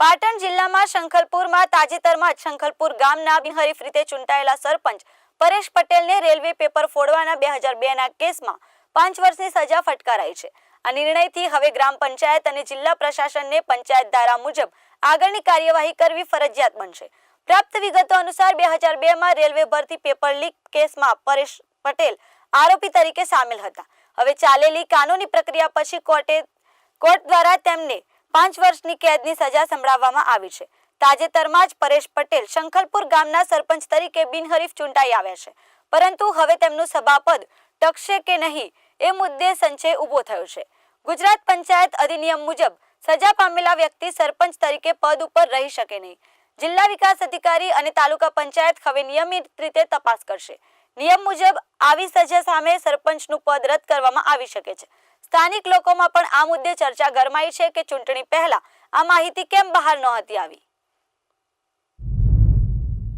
પાટણ જિલ્લામાં શંખલપુરમાં તાજેતરમાં જ શંખલપુર ગામના બિનહરીફ રીતે ચૂંટાયેલા સરપંચ પરેશ પટેલને રેલવે પેપર ફોડવાના બે હજાર બેના કેસમાં પાંચ વર્ષની સજા ફટકારાઈ છે. આ નિર્ણયથી હવે ગ્રામ પંચાયત અને જિલ્લા પ્રશાસનને પંચાયત ધારા મુજબ આગળની કાર્યવાહી કરવી ફરજિયાત બનશે. પ્રાપ્ત વિગતો અનુસાર બે હજાર બેમાં રેલવે ભરતી પેપર લીક કેસમાં પરેશ પટેલ આરોપી તરીકે સામેલ હતા. હવે ચાલેલી કાનૂની પ્રક્રિયા પછી કોર્ટે કોર્ટ દ્વારા તેમને પાંચ વર્ષની કેદની સજા સંભળાવવામાં આવી છે. તાજેતરમાં જ પરેશ પટેલ શંખલપુર ગામના સરપંચ તરીકે બિનહરીફ ચૂંટાઈ આવ્યા છે. પરંતુ હવે તેમનું સભાપદ ટકશે કે નહીં એ મુદ્દે સંચય ઊભો થયો છે. ગુજરાત પંચાયત અધિનિયમ મુજબ સજા પામેલા વ્યક્તિ સરપંચ તરીકે પદ ઉપર રહી શકે નહીં. જિલ્લા વિકાસ અધિકારી અને તાલુકા પંચાયત હવે નિયમિત રીતે તપાસ કરશે. નિયમ મુજબ આવી સજા સામે સરપંચનું પદ રદ કરવામાં આવી શકે છે. સ્થાનિક લોકોમાં પણ આ મુદ્દે ચર્ચા ગરમાઈ છે કે ચૂંટણી પહેલા આ માહિતી કેમ બહાર નહોતી આવી?